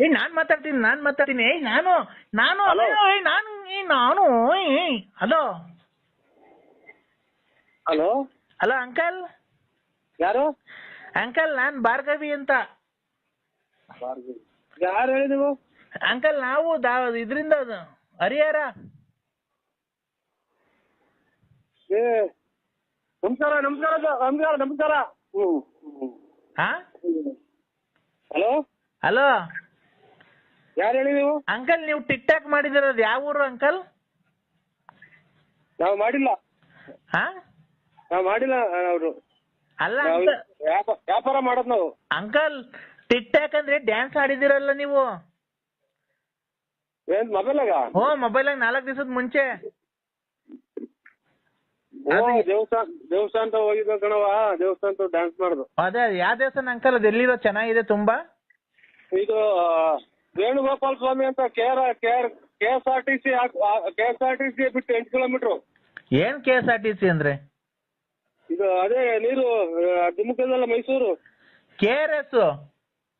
ಏ ನಾನ್ ಮಾತಾಡ್ತೀನಿ ನಾನ್ ಮಾತಾಡ್ತೀನಿ. ಏಯ್ ನಾನು ನಾನು Hello? ಅಯ್ಯೋ, ಏಯ್ ನಾನು ಏ ನಾನು ಹಲೋ? ಹಲೋ? Hello uncle? ಯಾರು? ಅಂಕಲ್ ನಾನ್ ಭಾರ್ಗವಿ ಅಂತ. ಯಾರು ಹೇಳಿ ನೀವು? ಅಂಕಲ್ ನಾವು ದಾ ಇದರಿಂದ ಹರಿಹರ. ಏ ನಮಸ್ಕಾರ ನಮಸ್ಕಾರ ಸರ್, ನಮಸ್ಕಾರ. ನಮಸ್ಕಾರ ಹ್ಮ್. ಹಾ? ಹಲೋ? ಹಲೋ? ಯಾರು ಹೇಳಿ ನೀವು? ಅಂಕಲ್ ನೀವು ಟಿಕ್ ಟಾಕ್ ಮಾಡಿದಿರೋದು ಯಾವ ಊರು ಅಂಕಲ್? ನಾವು ಮಾಡಿಲ್ಲ. ಹಾ? ನಾವು ಮಾಡಿಲ್ಲ ಅವರು. ಅಲ್ಲ ನಾವು ಅಂಕಲ್. ವ್ಯಾಪ- ವ್ಯಾಪಾರ ಮಾಡೋದು ನಾವು. ಅಂಕಲ್ ಟಿಕ್ ಟಾಕ್ ಅಂದ್ರೆ ಡ್ಯಾನ್ಸ್ ಆಡಿದಿರಲ್ಲ ನೀವು? ಏನ್ ಮೊಬೈಲಾಗ ಹೋ ಮೊಬೈಲ್ ನಾಲ್ಕು ದಿವಸದ ಮುಂಚೆ. ಓ ದೇವಸ್ಥಾನ ದೇವಸ್ಥಾನ ಹೋಗಿದ್ದ ಕಣವ ದೇವಸ್ಥಾನ ಡ್ಯಾನ್ಸ್ ಮಾಡುದು. ಅದೇ ಯಾವ ದೇವಸ್ಥಾನ ಅಂಕಲ್? ಅದು ಎಲ್ಲಿರೋ? ಚೆನ್ನಾಗಿದೆ ತುಂಬಾ? ಇದು ವೇಣುಗೋಪಾಲ ಸ್ವಾಮಿ ಅಂತ K R K S R T C K S R T C ಬಿಟ್ಟು ಎಂಟು ಕಿಲೋಮೀಟರ್ ಏನ್ K S R T C ಅಂದ್ರೆ? ಇದು ಅದೇ ನೀರು ಧಿಮುಖದಲ್ಲ ಮೈಸೂರು. ಕೆ ಆರ್ ಎಸ್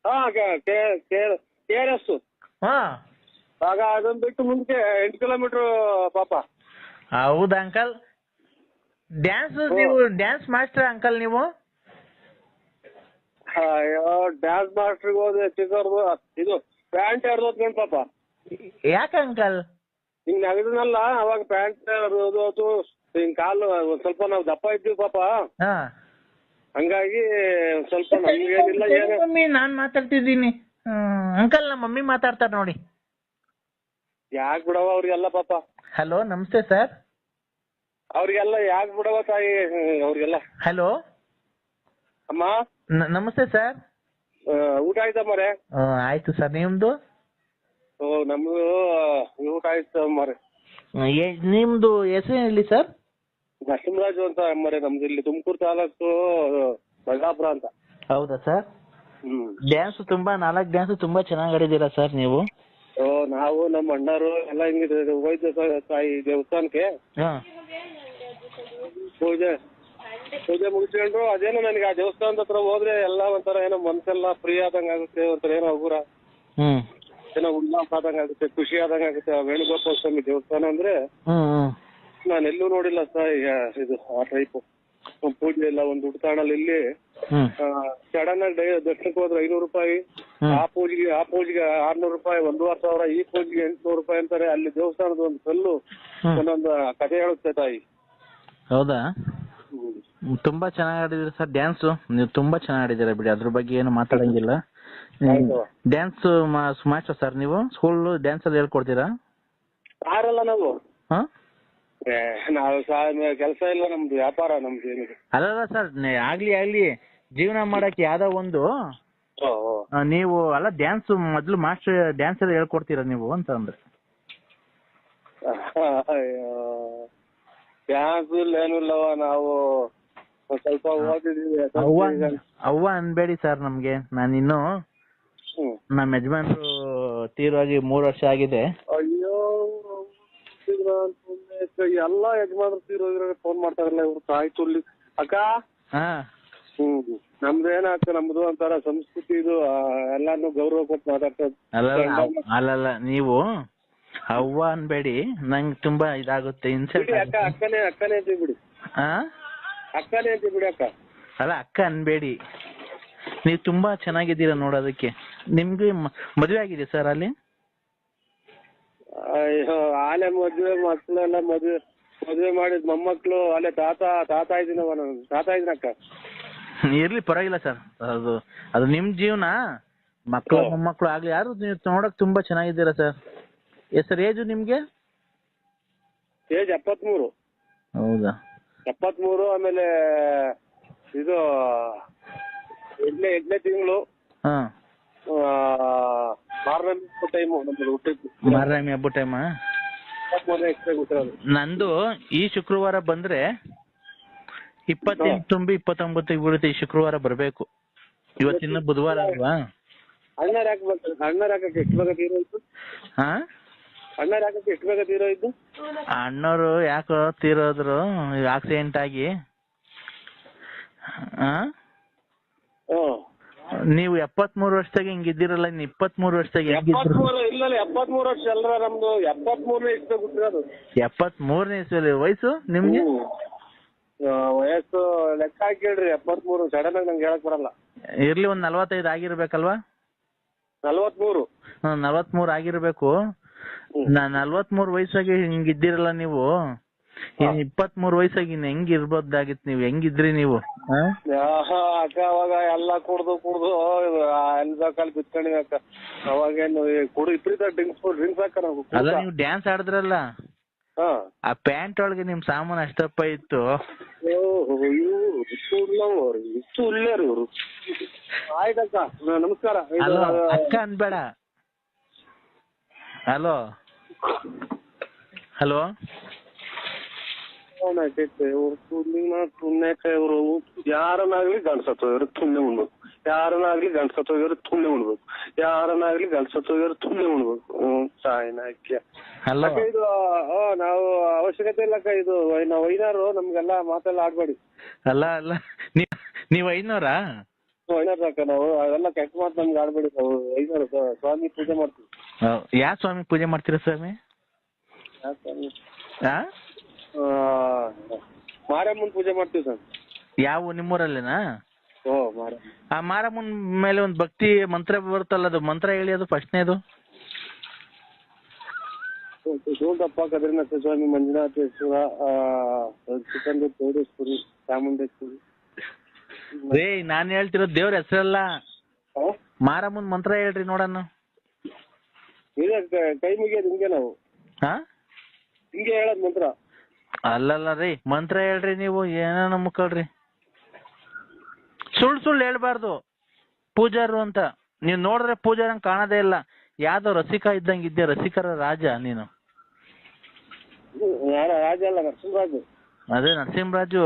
ಹಾ ಕೆ ಆರ್ ಎಸ್ ಹಾ. ಆಗ ಅದನ್ನ ಬಿಟ್ಟು ಮುಂದಕ್ಕೆ ಎಂಟು ಕಿಲೋಮೀಟರ್ ಪಾಪ. ಹೌದಾ ಅಂಕಲ್? ಡ್ಯಾನ್ಸ್ ನೀವು ಡ್ಯಾನ್ಸ್ ಮಾಸ್ಟರ್ ಅಂಕಲ್ ನೀವು? ಅಯ್ಯೋ ಡ್ಯಾನ್ಸ್ ಮಾಸ್ಟರ್ಗೆ ಹೋದೆ ಚಿಕ್ಕವ್ರದು. ಇದು ಪ್ಯಾಂಟ್ ಹರಿದೋದ್ಕೊಂಡು ಪಾಪ. ಯಾಕೆ ಅಂಕಲ್? ಹಿಂಗ್ ನಗದನಲ್ಲ ಅವಾಗ ಪ್ಯಾಂಟ್ ಅದು ಹಿಂಗ್ ಕಾಲು ಒಂದ್ ಸ್ವಲ್ಪ ನಾವು ದಪ್ಪ ಇದ್ವಿ ಪಾಪ. ಹಾ. ಹಂಗಾಗಿ ಒಂದ್ ಸ್ವಲ್ಪ ನಮ್ಗೇನಿಲ್ಲ ಏನು ಮಮ್ಮಿ ನಾನ್ ಮಾತಾಡ್ತಿದ್ದೀನಿ. ಅಂಕಲ್ ನಮ್ಮ ಮಮ್ಮಿ ಮಾತಾಡ್ತಾರೆ ನೋಡಿ. ಯಾಕ್ ಬಿಡವ ಅವ್ರಿಗೆಲ್ಲ ಪಾಪ? ಹಲೋ ನಮಸ್ತೆ ಸರ್. ಅವ್ರಿಗೆಲ್ಲ ಯಾಕ್ ಬಿಡವ ತಾಯಿ? ಅವ್ರಿಗೆಲ್ಲ. ಹಲೋ. ಅಮ್ಮ? ನಮಸ್ತೆ ಸರ್. ಊಟ ಆಯ್ತಾ ಮರೆ? ಆಯ್ತು ಸರ್. ನಿಮ್ದು? ಓ ನಮ್ದು ಊಟ ಆಯ್ತು ಮರೆ. ಆ, ಏ- ನಿಮ್ದು ಹೆಸರು ಹೇಳಿ ಸರ್? ನರಸಿಂಹರಾಜು ಅಂತ ಮರೆ ನಮ್ದು. ಇಲ್ಲಿ ತುಮಕೂರು ತಾಲೂಕು ಬಳ್ಳಾಪುರ ಅಂತ. ಹೌದಾ ಸರ್? ಹ್ಮ್. ಡ್ಯಾನ್ಸ್ ತುಂಬಾ ನಾಲ್ಕು ಡ್ಯಾನ್ಸ್ ತುಂಬಾ ಚೆನ್ನಾಗಿ ಆಡಿದ್ದೀರಾ ಸರ್ ನೀವು? ಓ ನಾವು ನಮ್ಮ ಅಣ್ಣರು ಎಲ್ಲ ಹಿಂಗಿದೆ ಹೋಯ್ತು ತಾಯಿ ದೇವಸ್ಥಾನಕ್ಕೆ. ಹಾ. ಪೂಜೆ. ಪೂಜೆ ಮುಗಿಸ್ಕೊಂಡ್ರು ಅದೇನೋ ನನಗೆ ಆ ದೇವಸ್ಥಾನದ ಹತ್ರ ಹೋದ್ರೆ ಎಲ್ಲ ಒಂಥರ ಏನೋ ಮನ್ಸೆಲ್ಲ ಫ್ರೀ ಆದಂಗ ಆಗುತ್ತೆ ಒಂಥರ ಏನೋ ಹಗುರ ಹ್ಮ್. ಏನೋ ಉಲ್ಲಾಸ ಆದಂಗ ಆಗುತ್ತೆ ಖುಷಿ ಆದಂಗ ಆಗುತ್ತೆ. ಆ ವೇಣುಗೋಪಾಲ ಸ್ವಾಮಿ ದೇವಸ್ಥಾನ ಅಂದ್ರೆ ಹ್ಮ್ ಹ್ಮ್. ನಾನು ಎಲ್ಲೂ ನೋಡಿಲ್ಲ ಸರ್ ಇದು ಆ ಟೈಪ್ ಪೂಜೆ ಎಲ್ಲ ಒಂದು ಉಡ್ತಾಣಲ್ಲಿ ಇಲ್ಲಿ ಹ್ಮ್. ಸಡನ್ ಆಗಿ ಡೈ- ದರ್ಶನಕ್ಕೆ ಹೋದ್ರೆ ಐನೂರು ರೂಪಾಯಿ. ಆ ಪೂಜೆಗೆ ಆ ಪೂಜೆಗೆ ಆರ್ನೂರು ರೂಪಾಯಿ ಒಂದೂವರೆ ಸಾವಿರ ಈ ಪೂಜೆಗೆ ಎಂಟ್ನೂರು ರೂಪಾಯಿ ಅಂತಾರೆ. ಅಲ್ಲಿ ದೇವಸ್ಥಾನದ ಒಂದು ಕಲ್ಲು ಹ್ಮ್. ಒಂದೊಂದು ಕಥೆ ಹೇಳುತ್ತೆ ತಾಯಿ. ಹೌದಾ? ಹ್ಮ್, ತುಂಬಾ ಚೆನ್ನಾಗಿ ಆಡಿದ್ರಿ ಸರ್? ಡ್ಯಾನ್ಸ್ ನೀವು ತುಂಬಾ ಚೆನ್ನಾಗಿ ಆಡಿದಿರ ಬಿಡಿ. ಅದ್ರ ಬಗ್ಗೆ ಏನು ಮಾತಾಡಂಗಿಲ್ಲ. ಆಯ್ತು. ಡ್ಯಾನ್ಸ್ ಮಾಸ್ಟರ್ ಸರ್ ನೀವು? ಸ್ಕೂಲ್ ಡ್ಯಾನ್ಸ್ ಅಲ್ಲಿ ಹೇಳ್ಕೊಡ್ತೀರಾ? ಯಾರಲ್ಲ ನಾವು? ಹಾ? ಏ, ನಾವು ಕೆಲಸ ಇಲ್ಲ ನಮ್ದು ವ್ಯಾಪಾರ ನಮ್ದು ಏನಿದೆ. ಅಲ್ಲಲ್ಲ ಸರ್ ಆಗ್ಲಿ ಆಗ್ಲಿ. ಜೀವನ ಮಾಡಕ್ಕೆ ಯಾವ್ದೋ ಒಂದು. ಓ ಓ. ಆ, ನೀವು ಅಲ್ಲ ಡ್ಯಾನ್ಸ್ ಮೊದ್ಲು ಮಾಸ್ಟರ್ ಡ್ಯಾನ್ಸ್ ಎಲ್ಲ ಹೇಳ್ಕೊಡ್ತೀರ ನೀವು ಅಂತ ಅಂದ್ರೆ ಅಯ್ಯೋ. ಡ್ಯಾನ್ಸ್ ಇಲ್ಲ ಏನಿಲ್ಲವ ಇಲ್ಲವ ನಾವು. ಸ್ವಲ್ಪ ಓದಿದೀವಿ ಅವ್ವ ಅನ್ಬೇಡಿ ಸರ್ ನಮ್ಗೆ. ನಾನಿನ್ನು ಇನ್ನು ಹ್ಮ್. ನಮ್ಮ ಯಜಮಾನ್ರು ತೀರೋಗಿ ಮೂರ್ ವರ್ಷ ಆಗಿದೆ. ಅಯ್ಯೋ ಎಲ್ಲಾ ಯಜಮಾನ್ರು ತೀರೋಗಿರೋ ಫೋನ್ ಮಾಡ್ತಾರಲ್ಲ ಇವ್ರು. ತಾಯಿ ತುಳ್ಳಿ. ಅಕ್ಕ? ಹಾ. ಹ್ಮ್. ನಮ್ದು ಏನಾಗ್ತದೆ ನಮ್ದು ಒಂಥರ ಸಂಸ್ಕೃತಿ ಇದು ಆ, ಎಲ್ಲಾನು ಗೌರವ ಕೊಟ್ಟು ಮಾತಾಡ್ತದೆ ಅಲ್ಲಲ್ಲ ನೀವು ಅವ್ವ ಅನ್ಬೇಡಿ. ನಂಗೆ ತುಂಬಾ ಇದಾಗುತ್ತೆ ಇನ್ಸಲ್ಟ್ ಬಿಡಿ ಅಕ್ಕ ಅಕ್ಕನೇ ಅಕ್ಕನೇ ಅಂತೀವಿ ಬಿಡಿ. ಹಾ ಅಕ್ಕನೇ ಅಂತ ಬಿಡಿ ಅಕ್ಕ ಅಲ್ಲ ಅಕ್ಕ ಅನ್ಬೇಡಿ. ನೀವು ತುಂಬಾ ಚೆನ್ನಾಗಿದ್ದೀರ ನೋಡೋದಕ್ಕೆ ನಿಮ್ಗೆ ಮ- ಮದ್ವೆ ಆಗಿದೆ ಸರ್ ಅಲ್ಲಿ? ಅಯ್ಯೋ ಆಲೆ ಮದ್ವೆ ಮಕ್ಕಳೆಲ್ಲ ಮದ್ವೆ ಮದ್ವೆ ಮಾಡಿದ್ ಮೊಮ್ಮಕ್ಳು ಅಲ್ಲೇ ತಾತ ತಾತ ಇದೀನವ ನಾನು. ತಾತ ಇದ್ದೀನಕ್ಕ ಇರ್ಲಿ ಪರವಾಗಿಲ್ಲ ಸರ್. ಅದು ಅದು ನಿಮ್ ಜೀವನ. ಮಕ್ಕಳು ಮೊಮ್ಮಕ್ಳು ಮೊಮ್ಮಕ್ಕಳು ಆಗ್ಲಿ ಯಾರು ನೀವು ನೋಡಕ್ ತುಂಬಾ ಚೆನ್ನಾಗಿದ್ದೀರಾ ಸರ್. ಸರ್ ಏಜು ನಿಮ್ಗೆ? ಏಜ್ ಎಪ್ಪತ್ಮೂರು. ಹೌದಾ? ಎಪ್ಪತ್ಮೂರು ಆಮೇಲೆ ಇದು ಎಂಟನೇ ಎಂಟನೇ ತಿಂಗಳು. ಹಾ. ಮಾರನೇ ಟೈಮು ನಮ್ದು ಹುಟ್ಟಿದ್ದು ಮಾರಾಮಿ ಹಬ್ಬ ಟೈಮ್ ಇಪ್ಪತ್ಮೂರನೇ ಎಕ್ಸ್ಟ್ರಾ ಹುಟ್ಟಿರೋದು ನಂದು ಈ ಶುಕ್ರವಾರ ಬಂದ್ರೆ ಇಪ್ಪತ್ತೆಂಟು ತುಂಬಿ ಇಪ್ಪತ್ತೊಂಬತ್ತು ಬೀಳುತ್ತೆ ಈ ಶುಕ್ರವಾರ ಬರಬೇಕು. ಇವತ್ತಿನ ಬುಧವಾರ ಅಲ್ವಾ? ಅಣ್ಣಾರ್ ಯಾಕೆ ಬರ್ತಾರೆ ಅಣ್ಣಾರ್ ಎಷ್ಟು ಹಾ? ಅಣ್ಣಾರ್ ಯಾಕಕ್ಕೆ ಎಷ್ಟು ಬೇಗ ತೀರೋಯ್ತು ಅಣ್ಣವ್ರು ಯಾಕೋ ತೀರೋದ್ರು ಆಕ್ಸಿಡೆಂಟ್ ಆಗಿ. ಆ? ಹ್ಮ್ ನೀವು ಎಪ್ಪತ್ಮೂರು ವರ್ಷದಾಗ ಹಿಂಗಿದ್ದೀರಲ್ಲ ಇನ್ನು ಇಪ್ಪತ್ಮೂರು ವರ್ಷದಾಗ ಹೆಂಗಿದ್ರು ಎಪ್ಪತ್ಮೂರು ಇಲ್ಲ ಎಪ್ಪತ್ಮೂರು ವರ್ಷ ಅಲ್ರ ನಮ್ದು. ಎಪ್ಪತ್ಮೂರನೇ ಇಷ್ಟ ಹುಟ್ಟಿರೋದು ಎಪ್ಪತ್ಮೂರನೇ ಇಸ್ವಿಯಲ್ಲಿ ವಯಸ್ಸು ನಿಮ್ಗೆ? ಹ್ಮ್. ಆ, ವಯಸ್ಸು ಲೆಕ್ಕ ಹಾಕಿ ಹೇಳ್ರಿ ಎಪ್ಪತ್ಮೂರು. ಸಡನ್ ಆಗಿ ನಂಗೆ ಹೇಳಕ್ ಬರಲ್ಲ. ಇರ್ಲಿ ಒಂದ್ ನಲ್ವತ್ತೈದು ಆಗಿರ್ಬೇಕಲ್ವಾ? ನಲ್ವತ್ಮೂರು. ನಲ್ವತ್ಮೂರು ಆಗಿರ್ಬೇಕು. ನಲ್ವತ್ಮೂರು ವಯಸ್ಸಾಗಿ ಹಿಂಗಿದ್ದೀರಲ್ಲ ನೀವು? ಇನ್ ಇಪ್ಪತ್ಮೂರು ವಯಸ್ಸಾಗಿ ಇನ್ ಹೆಂಗ್ ಇರ್ಬೋದಾಗಿತ್ ನೀವು? ಹೆಂಗಿದ್ರಿ ನೀವು? ಅಕ್ಕ ಅವಾಗ ಎಲ್ಲ ಕುಡ್ದು ಕುಡ್ದು ಎಲ್ಲ ಬೇಕಲ್ಲಿ ಬಿತ್ಕೊಂಡಿವಿ ಅಕ್ಕ. ಅವಾಗೇನು ಕುಡಿ ಇಪ್ರೀತ ಡ್ರಿಂಕ್ಸ್ ಡ್ರಿಂಕ್ಸ್ ನಾವು ಅಲ್ಲ ನೀವು ಡ್ಯಾನ್ಸ್ ಆಡಿದ್ರಲ್ಲ? ಆ ಪ್ಯಾಂಟ್ ಒಳಗೆ ನಿಮ್ ಸಾಮಾನು ಅಷ್ಟಪ್ಪ ಇತ್ತು. ಇಷ್ಟು ಇವರು. ಆಯ್ತಕ್ಕ ನಮಸ್ಕಾರ. ಅಕ್ಕ ಅನ್ಬೇಡ. ಹಲೋ. ಹಲೋ. ಅವನಾಗೈತೆ ಇವ್ರು ಯಾರನ್ನಾಗ್ಲಿ ಗಂಡ್ಸತ್ತೋಗಿರೋ ತುಣ್ಣೆ ಉಣ್ಬೇಕು. ಯಾರನ್ನಾಗ್ಲಿ ಗಂಡ್ಸತ್ತೋಗಿರೋ ತುಣ್ಣೆ ಉಣ್ಬೇಕು. ಯಾರನ್ನಾಗ್ಲಿ ಇವರು ತುಣ್ಣೆ ಉಣ್ಬೇಕು. ಹ್ಮ್ ಸಾಯಿನಾಕ್ಯ ಇದು ನಾವು ಅವಶ್ಯಕತೆ ಇಲ್ಲಕ್ಕ ಇದು ನಾವು ಐನಾರು ನಮ್ಗೆಲ್ಲ ಮಾತೆಲ್ಲ ಆಡ್ಬೇಡಿ ಅಲ್ಲ ಅಲ್ಲ. ನೀವ್ ಐನೂರಾ ಐನಾರು ಅಕ್ಕ ನಾವು ಅವೆಲ್ಲ ಕೆಟ್ಟ ಮಾತು ನಮ್ಗೆ ಆಡ್ಬೇಡಿ ನಾವು ಐನಾರು ಸ್ವಾಮಿ ಪೂಜೆ ಮಾಡ್ತೀವಿ. ಯಾ ಸ್ವಾಮಿ ಪೂಜೆ ಮಾಡ್ತೀರಾ ಸ್ವಾಮಿ? ಯಾ ಸ್ವಾಮಿ? ಆ? ಮಾರಮ್ಮನ್ ಪೂಜೆ ಮಾಡ್ತೀವಿ ಸರ್ ಯಾವ ನಿಮ್ಮೂರಲ್ಲೇನಾ? ಓ ಮಾರ ಆ ಮಾರಮ್ಮನ್ ಮೇಲೆ ಒಂದು ಭಕ್ತಿ ಮಂತ್ರ ಬರುತ್ತಲ್ಲ ಅದು ಮಂತ್ರ ಹೇಳಿ ಅದು ಫಸ್ಟ್ನೇದು ಶಿವಟಪ್ಪ ಕದ್ರಿನಾಥ ಸ್ವಾಮಿ ಮಂಜುನಾಥೇಶ್ವರ ಚಿಕ್ಕಂದು ಚೌಡೇಶ್ವರಿ ಚಾಮುಂಡೇಶ್ವರಿ. ರೇ ನಾನ್ ಹೇಳ್ತಿರೋದು ದೇವ್ರ ಹೆಸರಲ್ಲ? ಮಾರಮ್ಮನ್ ಮಂತ್ರ ಹೇಳ್ರಿ ನೋಡಣ ಕೈ ಮುಗಿಯೋದು ಹಿಂಗೆ ನಾವು. ಹಾ? ಹಿಂಗೆ ಹೇಳೋದು ಮಂತ್ರ. ಅಲ್ಲಲ್ಲ ರೀ ಮಂತ್ರ ಹೇಳ್ರಿ ನೀವು ಏನೇನ ಮುಕ್ಕಳ್ರಿ ಸುಳ್ಳು ಸುಳ್ಳು ಹೇಳ್ಬಾರ್ದು. ಪೂಜಾರು ಅಂತ. ನೀವ್ ನೋಡಿದ್ರೆ ಪೂಜಾರಂಗ್ ಕಾಣದೇ ಇಲ್ಲ. ಯಾವ್ದೋ ರಸಿಕ ಇದ್ದಂಗೆ ಇದ್ದೆ ರಸಿಕರ ರಾಜ ನೀನು ರಾಜ ಅಲ್ಲ ನರಸಿಂಹರಾಜು. ಅದೇ ನರಸಿಂಹರಾಜು.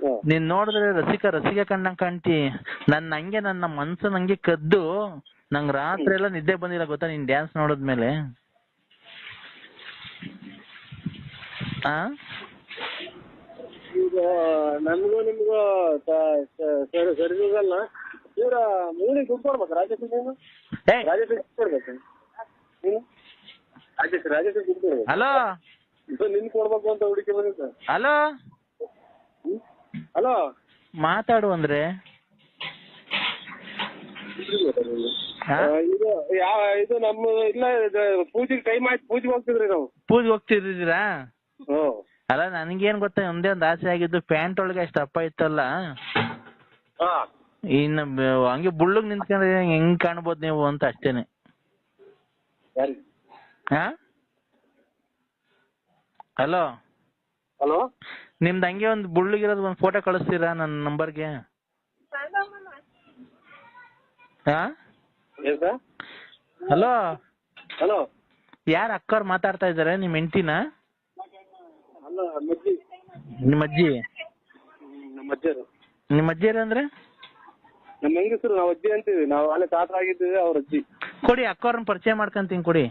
ನೀನ್ ನೋಡಿದ್ರೆ ರಸಿಕ ರಸಿಕ ಕಂಡಂಗ್ ಕಾಣ್ತಿ ನನ್ನ ಹಂಗೆ ನನ್ನ ಮನ್ಸು ನಂಗೆ ಕದ್ದು. ನಂಗ್ ರಾತ್ರಿ ಎಲ್ಲ ನಿದ್ದೆ ಬಂದಿಲ್ಲ ಗೊತ್ತಾ ನೀನ್ ಡ್ಯಾನ್ಸ್ ನೋಡಿದ್ಮೇಲೆ? ಆ? ಈಗ ನಮಗೂ ನಿಮ್ಗೂ ಸ- ಸ- ಸರಿ ಸರಿದಲ್ಲ ಇವ್ರ ಮೂಲಿಗೆ ದುಡ್ಡು ಕೊಡ್ಬೇಕು ರಾಜೇಶ್ ನೀನು? ರಾಜೇಶ್ ಕೊಡ್ಬೇಕು ರಾಜೇಶ್ ರಾಜೇಶ್ ದುಡ್ಡು ಹಲೋ? ನಿನ್ ಕೊಡ್ಬೇಕು ಅಂತ ಹುಡುಕಿ ಬಂದಿದ್ದ. ಹಲೋ? ಹಲೋ? ಮಾತಾಡು ಅಂದ್ರೆ. ಹಾ? ಇದು ಯಾವ ಇದು ನಮ್ಮ ಇಲ್ಲ ಇದು ಪೂಜೆಗೆ ಟೈಮ್ ಆಯ್ತು ಪೂಜೆಗೆ ಹೋಗ್ತಿದ್ರಿ ನಾವು. ಪೂಜೆಗೆ ಹೋಗ್ತಿದ್ದೀರಾ? ಅಲ್ಲ ನನ್ಗೇನ್ ಗೊತ್ತಾ ಒಂದೇ ಒಂದ್ ಆಸೆ ಆಗಿದ್ದು ಪ್ಯಾಂಟ್ ಒಳಗೆ ಅಷ್ಟು ಅಪ್ಪ ಇತ್ತಲ್ಲ? ಹಾ. ಇನ್ನು ಬ- ಹಂಗೆ ಬುಳ್ಳಗ್ ನಿಂತ್ಕೊಂಡ್ರೆ ಹೆಂಗ್ ಕಾಣ್ಬೋದು ನೀವು ಅಂತ ಅಷ್ಟೇನೆ. ಹಾ? ಹಲೋ? ಹಲೋ? ನಿಮ್ದು ಹಂಗೆ ಒಂದು ಬುಳ್ಳಿಗಿರೋದು ಒಂದು ಫೋಟೋ ಕಳಿಸ್ತೀರಾ ನನ್ನ ನಂಬರ್ಗೆ ಹಾ ಏನ್ ಸರ್ ಹಲೋ ಹಲೋ ಯಾರು ಅಕ್ಕವ್ರು ಮಾತಾಡ್ತಾ ಇದಾರೆ ನಿಮ್ ಹೆಂಡ್ತಿನ? ನಿಮ್ಮ ಅಜ್ಜಿ. ನಮ್ಮ ನಿಮ್ಮ ಅಜ್ಜಿಯರು ಅಂದ್ರೆ? ನಮ್ಮ ಹೆಂಗಸರು ನಾವು ಅಜ್ಜಿ ಅಂತೀವಿ. ನಾವು ಅಲ್ಲೇ ತಾತ ಆಗಿದ್ದೀವಿ ಅವ್ರ ಅಜ್ಜಿ. ಕೊಡಿ ಅಕ್ಕವ್ರನ್ನ ಪರಿಚಯ ಮಾಡ್ಕೊಂತೀನಿ ಕೊಡಿ.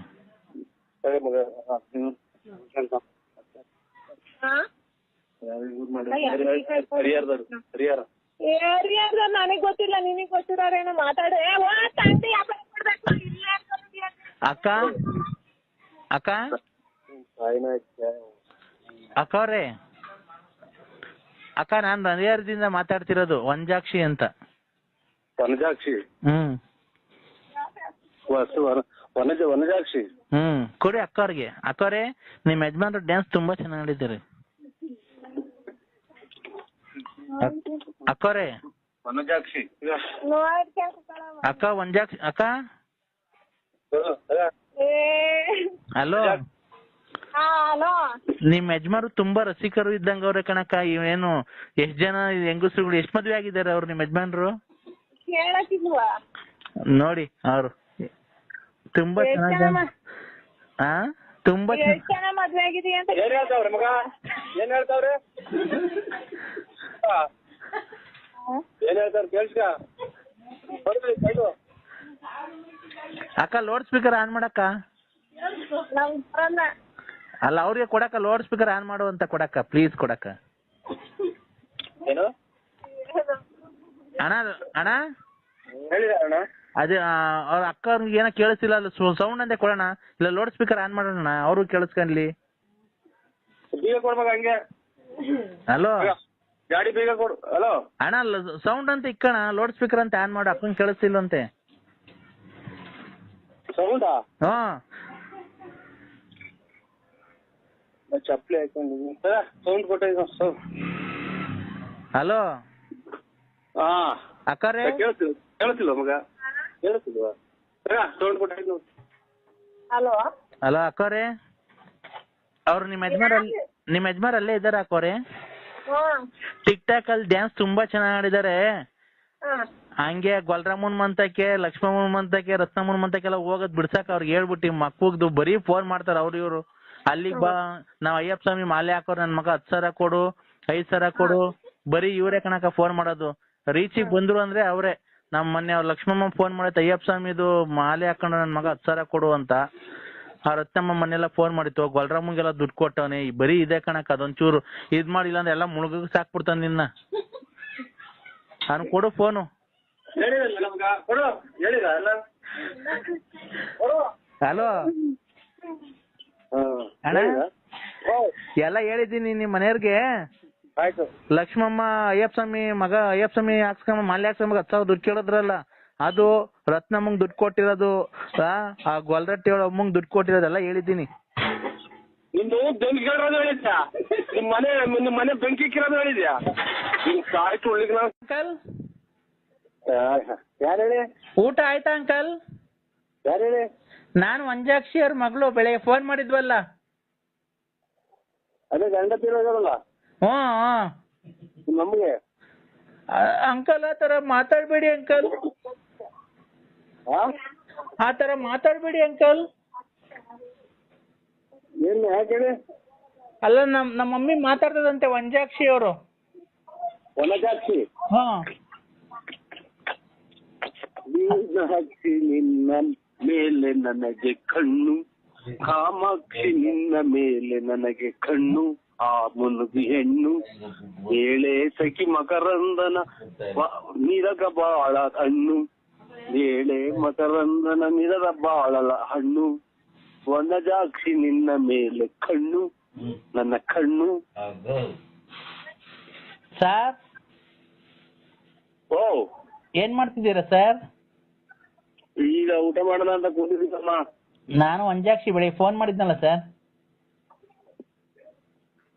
ಏರಿಯಾದ ನನಗ್ ಗೊತ್ತಿಲ್ಲ ನಿನಗ್ ಗೊತ್ತಿರೋರೇನೋ ಮಾತಾಡು ಅಕ್ಕ? ಅಕ್ಕ? ಅಕ್ಕ? ಅವ್ರೆ ಅಕ್ಕವ್ರೆ ಅಕ್ಕ ನಾನ್ ಹರಿಹರದಿಂದ ಮಾತಾಡ್ತಿರೋದು ವಂಜಾಕ್ಷಿ ಅಂತ. ವನಜಾಕ್ಷಿ? ಹ್ಮ್. ವಸ ವನಜ ವನಜಾಕ್ಷಿ? ಹ್ಮ್. ಕೊಡಿ ಅಕ್ಕವ್ರಿಗೆ. ಅಕ್ಕವ್ರೆ ನಿಮ್ ಯಜಮಾನ್ರು ಡ್ಯಾನ್ಸ್ ತುಂಬಾ ಚೆನ್ನಾಗಿ ಆಡಿದ್ದಾರೆ ಅಕ್- ಅಕ್ಕವ್ರೆ ವನಜಾಕ್ಷಿ. ನೋಡ್ಕೊಂಡ್ ಕೂತ್ಕೊಳ್ಳವ. ಅಕ್ಕ? ಒಂಜಾಕ್ಷಿ ಅಕ್ಕ ಹಲೋ. ಹಾ ನಿಮ್ ಯಜಮಾರು ತುಂಬಾ ರಸಿಕರು ಇದ್ದಂಗ ಅವ್ರೆ ಕಣಕ್ಕ. ಇವೇನು ಎಷ್ಟ್ ಜನ ಹೆಂಗಸರುಗಳು ಎಷ್ಟ್ ಮದ್ವೆ ಆಗಿದ್ದಾರೆ ಅವ್ರು ನಿಮ್ ಯಜಮಾನ್ರು? ನೋಡಿ ಅವ್ರು. ತುಂಬಾ ಚೆನ್ನಾಗಿ ಆ? ತುಂಬಾ ಮದ್ವೆ ಅಂತ ಏನ್ ಕೇಳ್ಸ್ಕ? ಅಕ್ಕ ಲೌಡ್ ಸ್ಪೀಕರ್ ಆನ್ ಮಾಡಕ್ಕ? ಅಲ್ಲ ಅವ್ರಿಗೆ ಕೊಡಕ್ಕ ಲೌಡ್ ಸ್ಪೀಕರ್ ಆನ್ ಮಾಡು ಅಂತ ಕೊಡಕ್ಕ ಪ್ಲೀಸ್ ಕೊಡಕ್ಕ. ಏನು? ಅಣ್ಣ ಅಣ್ಣ? ಅದೇ ಅವ್ರ ಅಕ್ಕ ಅವ್ರಿಗೆ ಏನೋ ಕೇಳಿಸ್ತಿಲ್ಲ ಅಲ್ಲ ಸೌಂಡ್ ಅಂದೇ ಕೊಡೋಣ ಇಲ್ಲ ಲೌಡ್ ಸ್ಪೀಕರ್ ಆನ್ ಮಾಡೋಣ ಅವರು ಕೇಳಿಸ್ಕೊಂಡ್ಲಿ. ಹಲೋ ಗಾಡಿ ಬೇಗ ಕೊಡು. ಹಲೋ ಅಣ್ಣ ಸೌಂಡ್ ಅಂತ ಇಕ್ಕಣ. ಲೌಡ್ ಸ್ಪೀಕರ್ ಅಂತ ಆನ್ ಮಾಡು. ಅಕ್ಕಂಗೆ ಕೇಳಿಸ್ತಿಲ್ವಂತೆ. ಸೌಂಡಾ ಹಾ. ಚಪ್ಪಲಿ ಹಾಕೊಂಡಿದ್ದೀನಿ. ಸೌಂಡ್ ಸೌಂಡ್ ಹಲೋ ಹಾ. ಅಕ್ಕರೇ? ಕೇಳ್ತಿಲ್ಲ ಕೇಳ್ತಿಲ್ವ ಮಗ? ಕೇಳ್ತಿಲ್ವಾ ಸೌಂಡ್ ಕೊಟ್ಟಿದ್ದೀನಿ ಹಲೋ ಹಲೋ ಅಕ್ಕವ್ರೆ ಅವ್ರು ನಿಮ್ಮ ಯಜಮಾನ್ ಅಲ್ಲಿ ನಿಮ್ಮ ಯಜಮಾರ್ ಅಲ್ಲೇ ಇದಾರೆ ಅಕ್ಕವ್ರೆ ಹ್ಮ್ ಟಿಕ್ ಟಾಕ್ ಅಲ್ಲಿ ಡ್ಯಾನ್ಸ್ ತುಂಬಾ ಚೆನ್ನಾಗಿ ಆಡಿದ್ದಾರೆ ಹಂಗೆ ಗೊಲ್ರಾಮನ್ ಮಂತಕ್ಕೆ ಲಕ್ಷ್ಮಮ್ಮನ್ ಮಂತಕ್ಕೆ ರತ್ನಮ್ಮನ್ ಮಂತಕ್ಕೆಲ್ಲ ಹೋಗೋದ್ ಬಿಡ್ಸಕ್ ಅವ್ರಿಗೆ ಹೇಳ್ಬಿಟ್ಟು ಮಕ್ಕಳದು ಬರೀ ಫೋನ್ ಮಾಡ್ತಾರೆ ಅವ್ರು ಇವ್ರು. ಅಲ್ಲಿಗ್ ಬಾ ನಾವ್ ಅಯ್ಯಪ್ಪ ಸ್ವಾಮಿ ಮಾಲೆ ಹಾಕೋರ್ ನನ್ ಮಗ ಹತ್ ಸಾವಿರ ಕೊಡು ಐದ್ ಸಾವಿರ ಕೊಡು. ಬರೀ ಇವರೇ ಕಣಕ ಫೋನ್ ಮಾಡೋದು. ರೀಚಿಗೆ ಬಂದ್ರು ಅಂದ್ರೆ ಅವ್ರೆ. ನಮ್ ಮೊನ್ನೆ ಅವ್ರ ಲಕ್ಷ್ಮಮ್ಮ ಫೋನ್ ಮಾಡೈತೆ ಅಯ್ಯಪ್ಪ ಸ್ವಾಮಿದು ಮಾಲೆ ಹಾಕೊಂಡು ನನ್ ಮಗ ಹತ್ ಸಾವಿರ ಕೊಡು ಅಂತ. ಆ ರತ್ನಮ್ಮ ಮನೆಲ್ಲ ಫೋನ್ ಮಾಡಿತ್ತು. ಗೊಲ್ರಾಮಂಗೆಲ್ಲ ದುಡ್ಡು ಕೊಟ್ಟವನೆ. ಬರೀ ಇದೆ ಕಣಕ್ ಅದೊಂಚೂರು ಇದ್ ಮಾಡಿಲ್ಲ ಅಂದ್ರೆ ಎಲ್ಲ ಮುಳುಗ ಸಾಕ್ಬಿಡ್ತಾನೆ ನಿನ್ನ. ಅವ್ನು ಕೊಡು ಫೋನು ಹಲೋ ಅಣ್ಣ? ಎಲ್ಲ ಹೇಳಿದೀನಿ ನಿಮ್ ಮನೆಯವ್ರಿಗೆ. ಲಕ್ಷ್ಮಮ್ಮ ಅಯ್ಯಪ್ಪ ಸ್ವಾಮಿ ಮಗ ಅಯ್ಯಪ್ಪ ಸ್ವಾಮಿ ಹಾಕ್ಸ್ಕೊಂಬ ಮಾಲೆ ಹಾಕ್ಸ್ಕೊಂಬ ಹತ್ತು ಸಾವಿರ ದುಡ್ಡು ಕೇಳಿದ್ರಲ್ಲ. ಅದು ರತ್ನಮ್ಮಂಗ್ ದುಡ್ಡು ಕೊಟ್ಟಿರೋದು ಆ, ಆ ಗೊಲ್ರಟ್ಟಿ ಅವಳ ಅಮ್ಮಂಗ್ ದುಡ್ಡು ಕೊಟ್ಟಿರೋದೆಲ್ಲ ಹೇಳಿದ್ದೀನಿ. ನಿಂದು ಬೆಂಕಿ ಕೇಳೋದು ಹೇಳಿದ್ಯಾ? ನಿಮ್ ಮನೆ ನಿಮ್ ಮನೆ ಬೆಂಕಿ ಕಿರೋದು ಹೇಳಿದ್ಯಾ? ನಿಮ್ ಕಾಯಿ ಉಳ್ಳಿಗ್ ನಾವು ಅಂಕಲ್? ಯಾರು ಹೇಳಿ? ಊಟ ಆಯ್ತಾ ಅಂಕಲ್? ಯಾರು ಹೇಳಿ? ನಾನು ವಂಜಾಕ್ಷಿ ಅವ್ರ ಮಗಳು ಬೆಳಗ್ಗೆ ಫೋನ್ ಮಾಡಿದ್ವಲ್ಲ. ಅದೇ ಗಂಡ ತಿರೋದಲ್ಲ ಹ್ಞೂ ಹ್ಞೂ. ನಿಮ್ಮ ಅಮ್ಮಗೆ ಅಂಕಲ್ ಆತರ ಥರ ಮಾತಾಡಬೇಡಿ ಅಂಕಲ್. ಆ? ತರ ಮಾತಾಡಬೇಡಿ ಅಂಕಲ್. ಏನ್ ಯಾಕೆ ಹೇಳಿ? ಅಲ್ಲ ನಮ್ ನಮ್ಮ ಮಮ್ಮಿ ಮಾತಾಡ್ತದಂತೆ ವಂಜಾಕ್ಷಿ ಅವರು. ವನಜಾಕ್ಷಿ? ಹಾ. ನಿನ್ನ ಮೇಲೆ ನನಗೆ ಕಣ್ಣು. ಕಾಮಾಕ್ಷಿ ನಿನ್ನ ಮೇಲೆ ನನಗೆ ಕಣ್ಣು. ಆ ಮುನುಗಿ ಹೆಣ್ಣು. ಏಳೆ ಸಖಿ ಮಕರಂದನ ನಿರಗ ಬಾಳ ಹಣ್ಣು ಏಳೆ ಮಕರಂದನ ನಿರದ ಬಾಳಲ ಹಣ್ಣು ವನಜಾಕ್ಷಿ ನಿನ್ನ ಮೇಲೆ ಕಣ್ಣು ನನ್ನ ಕಣ್ಣು. ಸರ್ ಓ. ಏನ್ ಮಾಡ್ತಿದ್ದೀರಾ ಸರ್ ಈಗ ಊಟ ಮಾಡೋಣ ಅಂತ ಕೂತಿದ್ದೀನಮ್ಮ. ನಾನು ವಂಜಾಕ್ಷಿ ಬೆಳಿಗ್ಗೆ ಫೋನ್ ಮಾಡಿದ್ನಲ್ಲ ಸರ್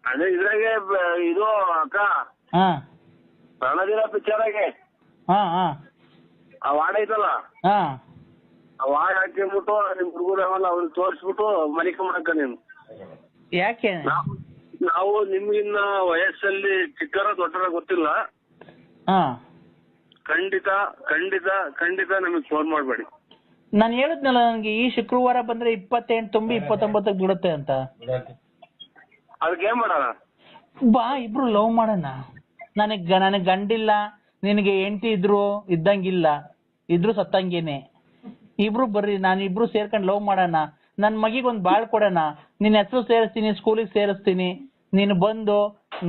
ಅದೇ ಇದ್ರಾಗೆ ಬ- ಇದು ಅಕ್ಕ. ಹಾ. ಪ್ರಾಣದಿರ ಪಿಕ್ಚರಾಗೆ ಹಾ ಹಾ. ಆ ವಾರ್ಡ್ ಐತಲ್ಲ? ಹಾ. ಆ ವಾರ್ಡ್ ಹಾಕಿಬಿಟ್ಟು ನಿಮ್ ಹುಡುಗರು ಅವಲ್ಲ ಅವ್ರಿಗೆ ತೋರಿಸ್ಬಿಟ್ಟು ಮನಿಕೊಂಬಳಕ ನೀನು. ಯಾಕೆ? ನಾವು ನಾವು ನಿಮ್ಗಿನ್ನ ವಯಸ್ಸಲ್ಲಿ ಚಿಕ್ಕರ ದೊಡ್ಡರ ಗೊತ್ತಿಲ್ಲ. ಹಾ. ಖಂಡಿತ ಖಂಡಿತ ಖಂಡಿತ ನಮಗೆ ಫೋನ್ ಮಾಡಬೇಡಿ. ನಾನು ಹೇಳಿದ್ನಲ್ಲ ನನಗೆ ಈ ಶುಕ್ರವಾರ ಬಂದ್ರೆ ಇಪ್ಪತ್ತೆಂಟು ತುಂಬಿ ಇಪ್ಪತ್ತೊಂಬತ್ತಕ್ಕೆ ಬಿಡುತ್ತೆ ಅಂತ. ಅದಕ್ಕೆ ಏನ್ ಮಾಡೋಣ? ಬಾ ಇಬ್ರು ಲವ್ ಮಾಡೋಣ. ನನಗ್ ನನಗ್ ಗಂಡಿಲ್ಲ. ನಿನಗೆ ಹೆಂಡತಿ ಇದ್ರು ಇದ್ದಂಗಿಲ್ಲ ಇದ್ರು ಸತ್ತಂಗೇನೆ. ಇಬ್ರು ಬರ್ರಿ ನಾನು ಇಬ್ರು ಸೇರ್ಕೊಂಡು ಲವ್ ಮಾಡೋಣ. ನನ್ ಮಗಿಗೊಂದು ಬಾಳ್ ಕೊಡೋಣ. ನಿನ್ ಹೆಸರು ಸೇರಿಸ್ತೀನಿ ಸ್ಕೂಲಿಗೆ ಸೇರಿಸ್ತೀನಿ. ನೀನು ಬಂದು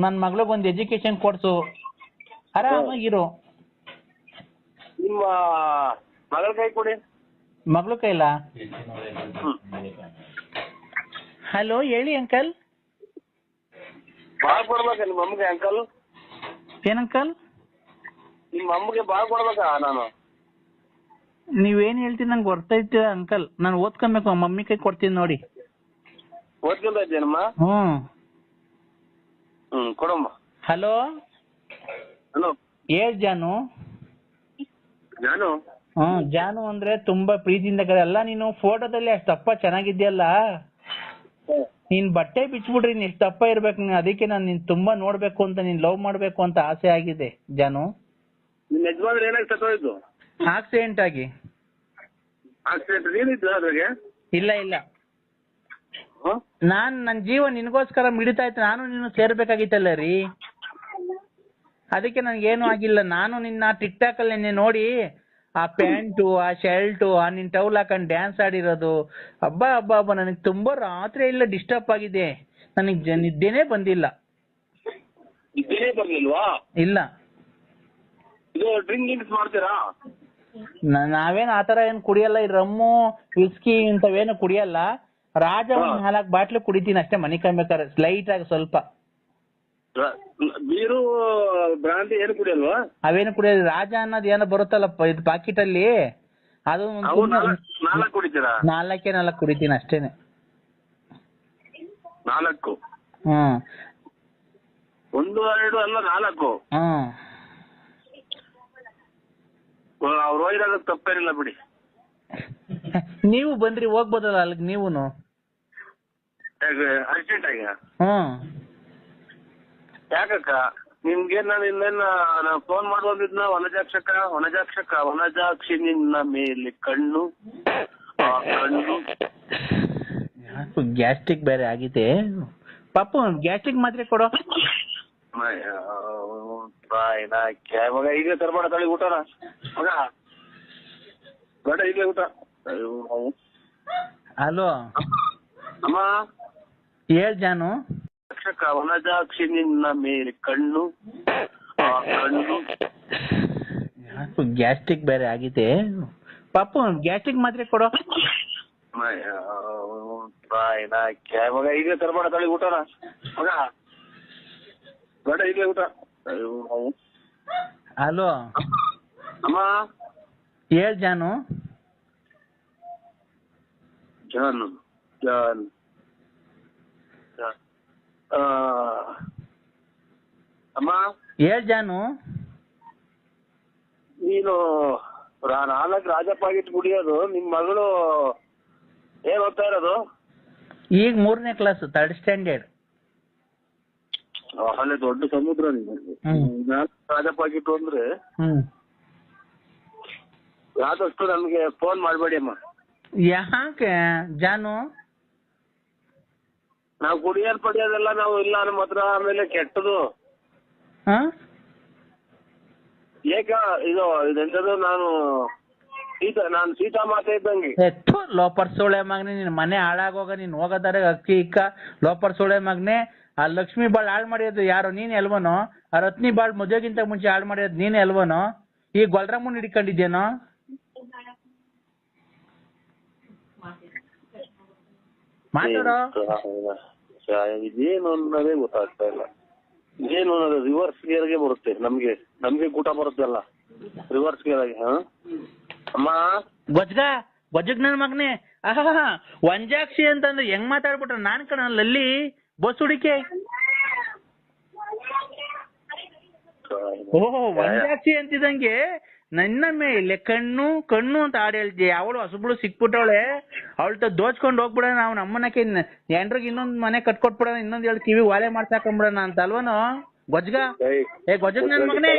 ನನ್ ಮಗಳಿಗೊಂದು ಎಜುಕೇಶನ್ ಕೊಡ್ಸು. ಆರಾಮಾಗಿರು. ನಿಮ್ಮ ಮಗಳ ಕೈ ಕೊಡಿ. ಮಗಳು ಕೈಲ. ಹಲೋ ಹೇಳಿ ಅಂಕಲ್. ಬಾಳ್ ಕೊಡ್ಬೇಕ ನಿಮ್ಮ ಅಮ್ಮಗೆ ಅಂಕಲ್? ಏನ್ ಅಂಕಲ್? ನಿಮ್ಮ ಅಮ್ಮಗೆ ಬಾಳ್ ಕೊಡ್ಬೇಕಾ ನಾನು? ನೀವೇನ್ ಹೇಳ್ತೀನಿ ನಂಗೆ ಗೊತ್ತೈತೆ ಅಂಕಲ್. ನಾನು ಓದ್ಕೊಬೇಕು ಮಮ್ಮಿ ಕೈ ಕೊಡ್ತೀನಿ ನೋಡಿ. ಓದ್ಕೊಂತ ಇದ್ದೇನಮ್ಮ? ಹ್ಮ್. ಹ್ಮ್ ಕೊಡಮ್ಮ. ಹಲೋ? ಹಲೋ? ಹೇಳ್ ಜಾನು. ನಾನು ಹ್ಮ್ ಜಾನು ಅಂದ್ರೆ ತುಂಬಾ ಪ್ರೀತಿಯಿಂದ ಕರೆ ಅಲ್ಲ ನೀನು ಫೋಟೋದಲ್ಲಿ ಅಷ್ಟು ತಪ್ಪ ಚೆನ್ನಾಗಿದ್ಯಲ್ಲ ನೀನ್ ಬಟ್ಟೆ ಬಿಚ್ಬಿಟ್ರಿ ನೀನ್ ಎಷ್ಟು ದಪ್ಪ ಇರ್ಬೇಕು. ಅದಕ್ಕೆ ನಾನು ನಿನ್ ತುಂಬಾ ನೋಡ್ಬೇಕು ಅಂತ ನೀನ್ ಲವ್ ಮಾಡ್ಬೇಕು ಅಂತ ಆಸೆ ಆಗಿದೆ ಜಾನು. ನಿನ್ನ ಯಜಮಾನ್ರು ಏನಾಗಿ ಸತ್ತೋಯ್ತು ಆಕ್ಸಿಡೆಂಟ್ ಆಗಿ. ಆಕ್ಸಿಡೆಂಟ್ ನೀನಿದ್ದು ಅದ್ರಾಗೆ? ಇಲ್ಲ ಇಲ್ಲ. ಹ? ನಾನ್ ನನ್ ಜೀವ ನಿನ್ಗೋಸ್ಕರ ಮಿಡಿತಾ ಇತ್ತು ನಾನು ನೀನು ಸೇರ್ಬೇಕಾಗಿತ್ತಲ್ಲ ರೀ. ಅದಕ್ಕೆ ನನ್ಗೇನು ಆಗಿಲ್ಲ. ನಾನು ನಿನ್ನ ಟಿಕ್ ಟಾಕ್ ಅಲ್ಲಿ ನಿನ್ನೆ ನೋಡಿ ಆ ಪ್ಯಾಂಟು ಆ ಶರ್ಟು ಆ ನಿನ್ ಟೌಲ್ ಹಾಕೊಂಡ್ ಡ್ಯಾನ್ಸ್ ಆಡಿರೋದು. ಹಬ್ಬ ಹಬ್ಬ ಹಬ್ಬ. ನನಗೆ ತುಂಬಾ ರಾತ್ರಿ ಇಲ್ಲ ಡಿಸ್ಟರ್ಬ್ ಆಗಿದೆ. ನನಗೆ ನಿದ್ದೆನೇ ಬಂದಿಲ್ಲ. ಬರ್ಲಿಲ್ವಾ? ಇಲ್ಲ. ಇದು ಡ್ರಿಂಕ್ ಗಿಂಕ್ಸ್ ಮಾಡ್ತೀರಾ? ನ- ನಾವೇನ್ ಆತರ ಏನ್ ಕುಡಿಯಲ್ಲ? ಈ ರಮ್ಮು ವಿಸ್ಕಿ ಇಂಥವೇನು ಕುಡಿಯಲ್ಲ. ರಾಜ ಒಂದ್ ಹಾ. ನಾಲ್ಕು ಬಾಟ್ಲು ಕುಡಿತೀನಿ ಅಷ್ಟೇ ಮನಿ ಕಮ್ಬೇಕಾರೆ ಸ್ಲೈಟ್ ಆಗಿ ಸ್ವಲ್ಪ. ರ- ಬೀರು ಬ್ರಾಂತಿ ಏನು ಕುಡಿಯಲ್ವಾ? ಅವೇನು ಕುಡಿಯಲ್ಲ? ರಾಜ ಅನ್ನೋದು ಏನೋ ಬರುತ್ತಲ್ಲ ಇದು ಪಾಕಿಟ್ ಅಲ್ಲಿ ಅದು ಒಂದ್ ಅವು ಸುಮ್ನೆ ನಾಲ್ಕು ನಾಲ್ಕು ಕುಡಿತೀರಾ? ನಾಲ್ಕೇ ನಾಲ್ಕು ಕುಡಿತೀನಿ ಅಷ್ಟೇನೆ. ನಾಲ್ಕು? ಹ್ಮ್. ಒಂದು ಎರಡು ಅಲ್ಲ ನಾಲ್ಕು? ಹ್ಮ್. ಅವ್ರು ಹೋಗಿದಾಗ ತಪ್ಪೇನಿಲ್ಲ ಬಿಡಿ. ನೀವು ಬಂದ್ರಿ ಹೋಗ್ಬೋದಲ್ಲ ಅಲ್ಲಿಗೆ ನೀವುನು? ಅರ್ಜೆಂಟ್ ಆಗಿ? ಹ್ಮ್ ಯಾಕಕ್ಕ? ನಿಮ್ಗೆ ನಾನು ಇನ್ನೇನ ನಾನು ಫೋನ್ ಮಾಡುವಂದಿದ್ನ ವನಜಾಕ್ಷಕ ವನಜಾಕ್ಷಕ ವನಜಾಕ್ಷಿ ನಿನ್ನ ಮೇಲೆ ಕಣ್ಣು ಆ ಕಣ್ಣು. ಗ್ಯಾಸ್ಟ್ರಿಕ್ ಬೇರೆ ಆಗಿದೆ. ಪಾಪು ಗ್ಯಾಸ್ಟ್ರಿಕ್ ಮಾತ್ರೆ ಕೊಡೋ. ಅಯ್ಯೋ, ಬಾಯ್ನ ಕ್ಯಾ ಮಗ ಈಗಲೇ ತರಬೇಡ ತಳಿ ಊಟನ. ಮಗ ಬೇಡ ಈಗಲೇ ಊಟ. ಹಲೋ. ಅಮ್ಮ. ಹೇಳ್ ಜಾನು. ರಕ್ಷಕ ವನಜಾಕ್ಷಿ ನಿನ್ನ ಮೇಲೆ ಕಣ್ಣು ಆ ಕಣ್ಣು. ಗ್ಯಾಸ್ಟ್ರಿಕ್ ಬೇರೆ ಆಗಿದೆ. ಪಾಪು ಗ್ಯಾಸ್ಟ್ರಿಕ್ ಮಾತ್ರೆ ಕೊಡು. ಬಾಯ್ ನಾ ಕ್ಯಾ ಮಗ ಈಗಲೇ ತರಬೇಡ ತಳಿ ಊಟನ. ಮಗ ಬೇಡ ಈಗಲೇ ಊಟ. ಅಯ್ಯೋ. ಹಲೋ. ಅಮ್ಮ. ಹೇಳ್ ಜಾನು. ಜಾನು ಜಾನ್. ಅಮ್ಮ. ಹೇಳ್ ಜಾನು. ನೀನು ರಾ- ನಾಲ್ಕು ರಾಜಪ್ಪ ಆಗಿಟ್ಟು ಕುಡಿಯೋದು ನಿಮ್ ಮಗಳು ಏನ್ ಓದ್ತಾ ಇರೋದು? ಈಗ ಮೂರನೇ ಕ್ಲಾಸ್ ಥರ್ಡ್ ಸ್ಟ್ಯಾಂಡರ್ಡ್ ಅಲ್ಲೇ ದೊಡ್ಡ ಸಮುದ್ರ ಇಟ್ಟು ಅಂದ್ರೆ ಆದಷ್ಟು ನಮ್ಗೆ ಫೋನ್ ಮಾಡಬೇಡಿ ಅಮ್ಮ. ಯಾಕೆ? ಜಾನು? ನಾವು ಕುಡಿಯೋದ್ ಪಡಿಯೋದೆಲ್ಲ ನಾವು ಇಲ್ಲ ನಮ್ಮ ಹತ್ರ ಆಮೇಲೆ ಕೆಟ್ಟದು. ಏಕ ಇದು ಇದೆಂತದು ನಾನು ಸೀತಾ ನಾನು ಸೀತಾ ಮಾತೆ ಇದ್ದಂಗೆ. ಲೋಪರ್ ಸೋಳೆ ಮಗನೆ ನಿನ್ ಮನೆ ಹಾಳಾಗೋಗ ನೀನ್ ಹೋಗೋದಾರೆ ಅಕ್ಕಿ ಇಕ್ಕ. ಲೋಪರ್ ಸೋಳೆ ಮಗನೆ ಆ ಲಕ್ಷ್ಮಿ ಬಾಳ್ ಹಾಳ್ ಮಾಡಿರೋದು ಯಾರು ನೀನ್ ಎಲ್ವನೋ? ಆ ರತ್ನಿ ಬಾಳ್ ಮದುವೆಗಿಂತ ಮುಂಚೆ ಹಾಳ್ ಮಾಡಿರೋದು ನೀನ್ ಎಲ್ವನೋ? ಈ ಗೊಲ್ರಮ್ಮನ್ ಹಿಡ್ಕೊಂಡಿದ್ಯೇನೋ ಮಾತಾಡೋ? ಇದೇನು ಅನ್ನೋದೇ ಗೊತ್ತಾಗ್ತಾ ಇಲ್ಲ. ಏನು ಅನ್ನೋದು ರಿವರ್ಸ್ ಗೇರ್ಗೆ ಬರುತ್ತೆ ನಮ್ಗೆ. ನಮ್ಗೆ ಕೂಟ ಬರುತ್ತಲ್ಲ ರಿವರ್ಸ್ ಗೇರ್ ಆಗಿ ಹಾ? ಅಮ್ಮ? ಗೊಜ್ಗ ಗೊಜ್ಜಗ್ ನನ್ ಮಗನೇ. ಆಹಾ ವಂಜಾಕ್ಷಿ ಅಂತಂದ್ರೆ ಹೆಂಗ್ ಮಾತಾಡ್ಬಿಟ್ರ? ನಾನ್ ಕಣ ಲಲ್ಲಿ. ಬಸ್ ಹುಡಿಕೆ? ಓಹೋ ಒಂದಾಕ್ಷಿ ಅಂತಿದಂಗೆ ನನ್ನ ಮೇಲೆ ಕಣ್ಣು ಕಣ್ಣು ಅಂತ ಹಾಡು ಹೇಳ್ತಿ ಅವಳು ಹೊಸಬ್ಳು ಸಿಕ್ಬಿಟ್ಟವಳೆ. ಅವಳ್ತ ದೋಚ್ಕೊಂಡು ಹೋಗ್ಬಿಡೋಣ ನಾವು ನಮ್ಮನಕ್ಕೆ ಎಂಡ್ರಿಗೆ ಇನ್ನೊಂದ್ ಮನೆ ಕಟ್ಕೊಟ್ಬಿಡೋಣ ಇನ್ನೊಂದ್ ಎರಡು ಕಿವಿ ವಾಲೆ ಮಾಡ್ಸಾಕೊಂಬಿಡೋಣ ಅಂತ ಅಲ್ವನೋ? ಗೊಜ್ಗ? ಏ ಗೊಜಗ್ ನನ್ ಮಗನೇ.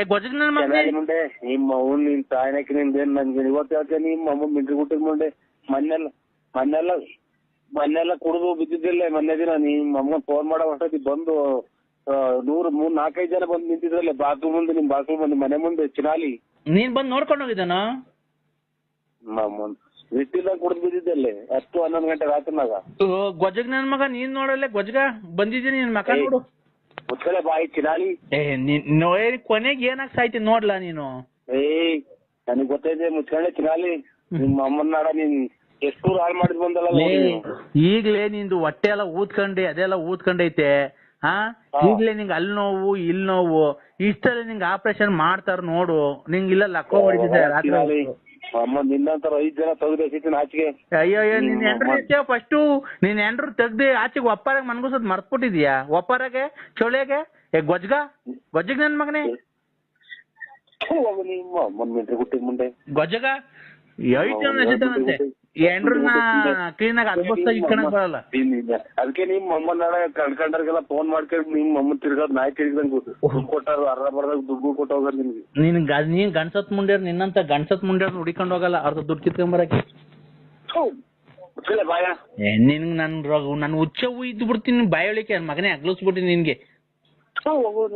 ಏ ಗೊಜಗ್ ನನ್ ಮಗನೇ. ನಿಮ್ಮ ಅವ್ನ್ ನಿನ್ ತಾಯಿನಕ್ಕೆ ನಿಂದೇನ್ ನನ್ಗೆ ಇವತ್ತು ಹೇಳ್ತೇನೆ ನಿಮ್ಮ ಅಮ್ಮ ಮಿಂಟ್ರಿ ಗುಟ್ಟಿಗೆ ಮುಂದೆ. ಮನ್ನೆಲ್ಲ ಮೊನ್ನೆಲ್ಲ ಮೊನ್ನೆಲ್ಲ ಕುಡಿದು ಬಿದ್ದಿದ್ದಿಲ್ಲ. ಮೊನ್ನೆ ದಿನ ನಿಮ್ ಅಮ್ಮ ಫೋನ್ ಮಾಡೋ ಅಷ್ಟೊತ್ತಿಗೆ ಬಂದು ನೂರು ಮೂರ್ ನಾಲ್ಕೈದು ಜನ ಬಂದು ನಿಂತಿದ್ರಲ್ಲ. ಬಾತ್ರೂಮ್ ಮುಂದೆ ನಿಮ್ ಬಾತ್ರೂಮ್ ಮುಂದೆ ಮನೆ ಮುಂದೆ ಚಿನಾಲಿ. ನೀನ್ ಬಂದ್ ನೋಡ್ಕೊಂಡು ಹೋಗಿದ್ದಾನ? ಬಿಟ್ಟಿಲ್ಲ ಕುಡ್ದು ಬಿದ್ದಿದ್ದಲ್ಲಿ. ಹತ್ತು ಹನ್ನೊಂದು ಗಂಟೆ ಮಗ. ಗೊಜ್ಜಗ ನನ್ ಮಗ ನೀನ್ ನೋಡಲ್ಲ ಗೊಜ್ಜಗ ಬಂದಿದ್ದೀನಿ ನಿನ್ ಮಕ. ನೋಡು. ಮುಚ್ಚಳೆ ಬಾಯಿ ಚಿನಾಲಿ. ಏ ನೀನ್ ಕೊನೆಗೆ ಏನಾಗ್ ಸಾಯ್ತಿ ನೋಡ್ಲಾ ನೀನು? ಏ ನನಗ್ ಗೊತ್ತೈತೆ ಮುಚ್ಕೊಂಡೆ ಚಿನಾಲಿ. ನಿಮ್ಮ ಅಮ್ಮನ್ ನಾಡ ನೀನ್ ಎಷ್ಟು ಹಾಳು ಮಾಡಿದ್ ಬಂದಲ್ಲ ಲೇ, ಈಗ್ಲೇ ನಿಂದು ಹೊಟ್ಟೆ ಎಲ್ಲ ಊದ್ಕೊಂಡೆ ಅದೆಲ್ಲ ಊದ್ಕೊಂಡೈತೆ ಹಾ. ಈಗ್ಲೇ ನಿಂಗೆ ಅಲ್ಲಿ ನೋವು ಇಲ್ಲಿ ನೋವು ಇಷ್ಟಲ್ಲಿ ನಿಂಗೆ ಆಪರೇಷನ್ ಮಾಡ್ತಾರ ನೋಡು ನಿಂಗೆ ಇಲ್ಲ ಲಕ್ಕ ಹೊಡಿತಿದ್ದೆ ರಾತ್ರಿ ಅಮ್ಮ ನಿನ್ನಂತರ ಐದ್ ಜನ ಆಚೆಗೆ? ಅಯ್ಯೋ ಅಯ್ಯೋ ನಿನ್. ಎತ್ತೇವ ಫಸ್ಟು ನಿನ್ ಎಂಡ್ರು ತೆಗ್ದಿ ಆಚೆಗೆ ಒಪ್ಪಾರಾಗ ಮನ್ಗುಸದ್ ಮರ್ತ್ಬಿಟ್ಟಿದ್ಯಾ? ಒಪ್ಪಾರಾಗೆ? ಚೊಳೆಗೆ ಏ ಗೊಜ್ಗ? ಗೊಜ್ಜಗ್ ನನ್ ಮಗನೇ? ಗೊಜ್ಜಗ ಐದು ಜನ ಕ್ಲೀನ್ ಆಗಿ ಇಟ್ಕೊಳಕ್ ಬರಲ್ಲ. ಅದಕ್ಕೆ ನಿಮ್ಮ ಮಮ್ಮನ್ ನಾಡ ಫೋನ್ ಮಾಡ್ಕೊಂಡು ನಿಮ್ ಮಮ್ಮ ತಿರ್ಗೋದ್ ನಾಯಿ ತಿರ್ಗದಂಗ್ ಕೊಟ್ಟಾರ ಅರ್ಧ ಬರ್ದಾಗ ದುಡ್ಡು ಕೊಟ್ಟು ಹೋಗೋದ್ ನಿಮ್ಗೆ. ನೀನ್ ನೀನ್ ಗಂಡ್ಸತ್ ಮುಂಡ್ಯಾರ್ ನಿನ್ನಂತ ಗಂಡ್ಸತ್ ಮುಂಡ್ಯಾರ್ ಹುಡಿಕೊಂಡ್ ಹೋಗಲ್ಲ ಅರ್ಧ ದುಡ್ಡು ಕಿತ್ಕೊಂಬರಕ್ಕೆ ಬರಕ್ಕೆ. ನಿನ್ ನನ್ ರೋಗ ನನ್ ಹುಚ್ಚ ಇದ್ದು ಬಿಡ್ತೀನಿ ಬಾಯೊಳಿಕೆ ಮಗನೇ ಅಗ್ಲಿಸ್ಬಿಡ್ತೀನಿ ನಿನ್ಗೆ.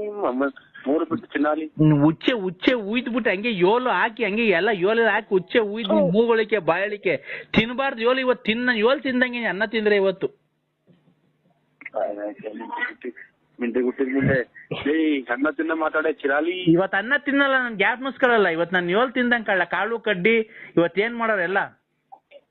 ನಿಮ್ಮ ಮೂರು ಬಿಟ್ಟು ಚಿನ್ನಾಲಿ ನೀನ್ ಉಚ್ಚೆ ಉಚ್ಚೆ ಉಯ್ದು ಬಿಟ್ಟು ಹಂಗೆ ಯೋಲು ಹಾಕಿ ಹಂಗೆ ಎಲ್ಲ ಯೋಲೆಲ್ಲ ಹಾಕಿ ಉಚ್ಚೆ ಉಯ್ದ್ ಮೂಗೊಳಿಕೆ ಬಾಯಳಿಕೆ. ತಿನ್ಬಾರ್ದು ಯೋಲು ಇವತ್ತು ತಿನ್ನ ಯೋಲ್ ತಿಂದಂಗೆ ಅನ್ನ ತಿಂದ್ರೆ ಇವತ್ತು. ಮಿಂಟೆ ಗುಟ್ಟಿದ ಮುಂದೆ. ಏಯ್ ಅನ್ನ ತಿನ್ನ ಮಾತಾಡೆ ಚಿರಾಲಿ. ಇವತ್ ಅನ್ನ ತಿನ್ನಲ್ಲ ನನ್ ಗ್ಯಾಪ್ ಮುಸ್ಕೊಳ್ಳಲ್ಲ ಇವತ್ ನಾನು ಯೋಲ್ ತಿಂದಂಗ್ ಕಳ್ಳ ಕಾಳು ಕಡ್ಡಿ ಇವತ್ತೇನ್ ಏನ್ ಮಾಡೋರೆಲ್ಲ?